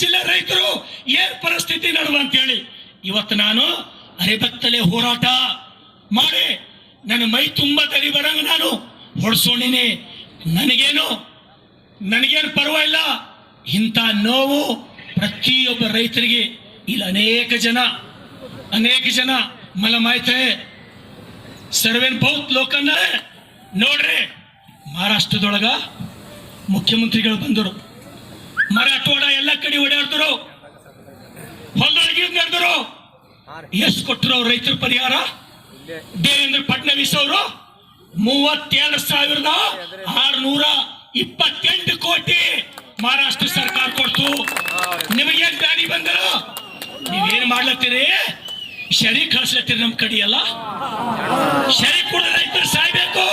ಜಿಲ್ಲೆ ರೈತರು ಏನ್ ಪರಿಸ್ಥಿತಿ ನಡುವ ಅಂತೇಳಿ ಇವತ್ತು ನಾನು ಅರೆಬತ್ತಲೆ ಹೋರಾಟ ಮಾಡಿ ನನ್ನ ಮೈ ತುಂಬ ತರಿ ಬರಂಗ ನಾನು ಹೊಡ್ಸೋಣಿನಿ. ನನಗೇನು ನನಗೇನು ಪರವಾಗಿಲ್ಲ. ಇಂಥ ನೋವು ಪ್ರತಿಯೊಬ್ಬ ರೈತರಿಗೆ ಇಲ್ಲಿ, ಅನೇಕ ಜನ ಅನೇಕ ಜನ ಮಲ ಮಾಹಿತಿ ಸರ್ವೇನ್ ಬಹುತ್ ಲೋಕನ್ನ ನೋಡ್ರಿ, ಮಹಾರಾಷ್ಟ್ರದೊಳಗ ಮುಖ್ಯಮಂತ್ರಿಗಳು ಬಂದರು. ಮರಾಠವಾಡ ಎಲ್ಲ ಕಡೆ ಓಡಾಡಿದ್ರು ಹೊಲದೊಳಗೆ ನಡೆದ್ರು ಎಷ್ಟು ಕೊಟ್ಟರು ಅವ್ರು ರೈತರ ಪರಿಹಾರ? ದೇವೇಂದ್ರ ಫಡ್ನವೀಸ್ ಅವರು ಮೂವತ್ತೆರಡು ಸಾವಿರದ ಆರ್ನೂರ ಇಪ್ಪತ್ತೆಂಟು ಕೋಟಿ ಮಹಾರಾಷ್ಟ್ರ ಸರ್ಕಾರ ಕೊಡ್ತು. ನಿಮಗೆ ಗಾಡಿ ಬಂದರು ನೀವೇನ್ ಮಾಡ್ಲತ್ತೀರಿ? ಶರಿ ಕಳಿಸ್ಲತ್ತೀರಿ ನಮ್ ಕಡೆ ಎಲ್ಲ? ಶರಿ ಕೂಡ ರೈತರು ಸಾಯ್ಬೇಕು.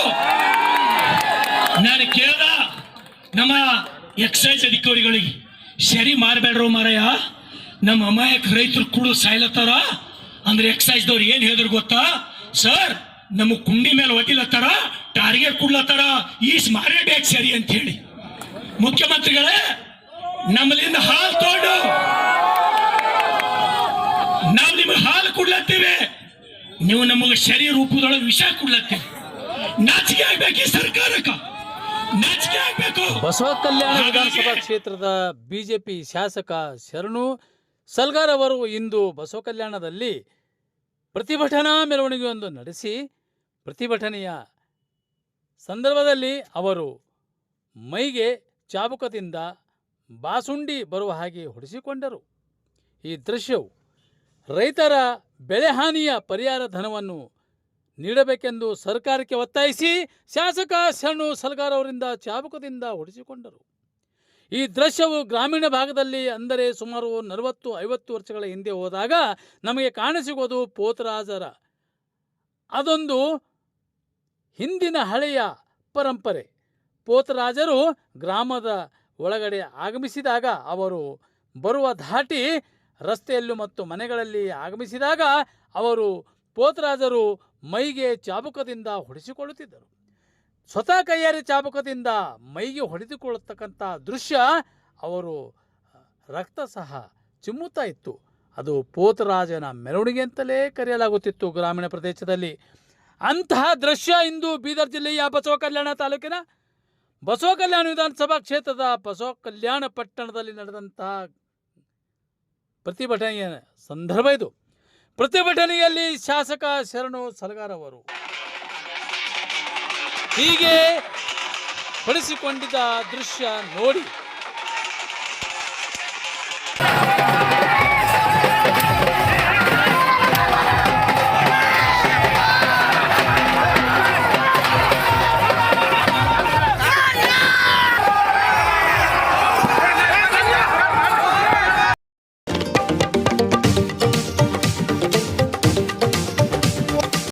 ನಾನು ಕೇಳ್ದ ನಮ್ಮ ಎಕ್ಸೈಸ್ ಅಧಿಕಾರಿಗಳಿಗೆ, ಸರಿ ಮಾರಬೇಡ್ರು ಮಾರಯ್ಯ ನಮ್ಮ ಅಮಾಯಕ ರೈತರು ಕೂಡ ಸಾಯ್ಲತ್ತಾರ? ಅಂದ್ರೆ ಎಕ್ಸೈಸ್ದವ್ರು ಏನು ಹೇಳಿದ್ರು ಗೊತ್ತಾ? ಸರ್, ನಮ್ಮ ಕುಂಡಿ ಮೇಲೆ ಒದಿಲತ್ತಾರ, ಟಾರ್ಗೆಟ್ ಕೊಡ್ಲತ್ತಾರ, ಈಸ್ ಮಾರಬೇಕು ಸರಿ ಅಂತ ಹೇಳಿ. ಮುಖ್ಯಮಂತ್ರಿಗಳೇ, ನಮ್ಮಲ್ಲಿಂದ ಹಾಲು ತೋಡು ನಾವು ನಿಮ್ಗೆ ಹಾಲು ಕೊಡ್ಲತ್ತೀವಿ. ನೀವು ನಮಗೆ ಶರೀರ ರೂಪದೊಳಗೆ ವಿಷ ಕೊಡ್ಲತ್ತೀವಿ ನಾಚಿಕೆ ಆಗ್ಬೇಕು ಈ ಸರ್ಕಾರಕ್ಕ. ಬಸವ ಕಲ್ಯಾಣ ವಿಧಾನಸಭಾ ಕ್ಷೇತ್ರದ ಬಿಜೆಪಿ ಶಾಸಕ ಶರಣು ಸಲ್ಗಾರ್ ಅವರು ಇಂದು ಬಸವ ಕಲ್ಯಾಣದಲ್ಲಿ ಪ್ರತಿಭಟನಾ ಮೆರವಣಿಗೆಯೊಂದು ನಡೆಸಿ ಪ್ರತಿಭಟನೆಯ ಸಂದರ್ಭದಲ್ಲಿ ಅವರು ಮೈಗೆ ಚಾಬುಕದಿಂದ ಬಾಸುಂಡಿ ಬರುವ ಹಾಗೆ ಹೊಡೆಸಿಕೊಂಡರು. ಈ ದೃಶ್ಯವು ರೈತರ ಬೆಳೆಹಾನಿಯ ಪರಿಹಾರ ಧನವನ್ನು ನೀಡಬೇಕೆಂದು ಸರ್ಕಾರಕ್ಕೆ ಒತ್ತಾಯಿಸಿ ಶಾಸಕ ಸಣ್ಣು ಸಲ್ಗಾರ್ ಅವರಿಂದ ಚಾಬುಕದಿಂದ ಹೊಡೆಸಿಕೊಂಡರು. ಈ ದೃಶ್ಯವು ಗ್ರಾಮೀಣ ಭಾಗದಲ್ಲಿ ಅಂದರೆ ಸುಮಾರು ನಲವತ್ತು, ಐವತ್ತು ವರ್ಷಗಳ ಹಿಂದೆ ಹೋದಾಗ ನಮಗೆ ಕಾಣಸಿಗೋದು ಪೋತರಾಜರ. ಅದೊಂದು ಹಿಂದಿನ ಹಳೆಯ ಪರಂಪರೆ. ಪೋತರಾಜರು ಗ್ರಾಮದ ಒಳಗಡೆ ಆಗಮಿಸಿದಾಗ ಅವರು ಬರುವ ಧಾಟಿ ರಸ್ತೆಯಲ್ಲೂ ಮತ್ತು ಮನೆಗಳಲ್ಲಿ ಆಗಮಿಸಿದಾಗ ಅವರು ಪೋತರಾಜರು ಮೈಗೆ ಚಾಬುಕದಿಂದ ಹೊಡೆಸಿಕೊಳ್ಳುತ್ತಿದ್ದರು. ಸ್ವತಃ ಕೈಯಾರಿ ಚಾಬುಕದಿಂದ ಮೈಗೆ ಹೊಡೆದುಕೊಳ್ಳತಕ್ಕಂಥ ದೃಶ್ಯ ಅವರು, ರಕ್ತ ಸಹ ಚಿಮ್ಮುತ್ತಾ ಇತ್ತು. ಅದು ಪೋತರಾಜನ ಮೆರವಣಿಗೆ ಅಂತಲೇ ಕರೆಯಲಾಗುತ್ತಿತ್ತು ಗ್ರಾಮೀಣ ಪ್ರದೇಶದಲ್ಲಿ. ಅಂತಹ ದೃಶ್ಯ ಇಂದು ಬೀದರ್ ಜಿಲ್ಲೆಯ ಬಸವ ಕಲ್ಯಾಣ ತಾಲೂಕಿನ ಬಸವ ಕಲ್ಯಾಣ ವಿಧಾನಸಭಾ ಕ್ಷೇತ್ರದ ಬಸವ ಕಲ್ಯಾಣ ಪಟ್ಟಣದಲ್ಲಿ ನಡೆದಂತಹ ಪ್ರತಿಭಟನೆಯ ಸಂದರ್ಭ ಇದು. ಪ್ರತಿಭಟನೆಯಲ್ಲಿ ಶಾಸಕ ಶರಣು ಸಲಗಾರ್ ಅವರು ಹೀಗೆ ಪಡಿಸಿಕೊಂಡಿದ್ದ ದೃಶ್ಯ ನೋಡಿ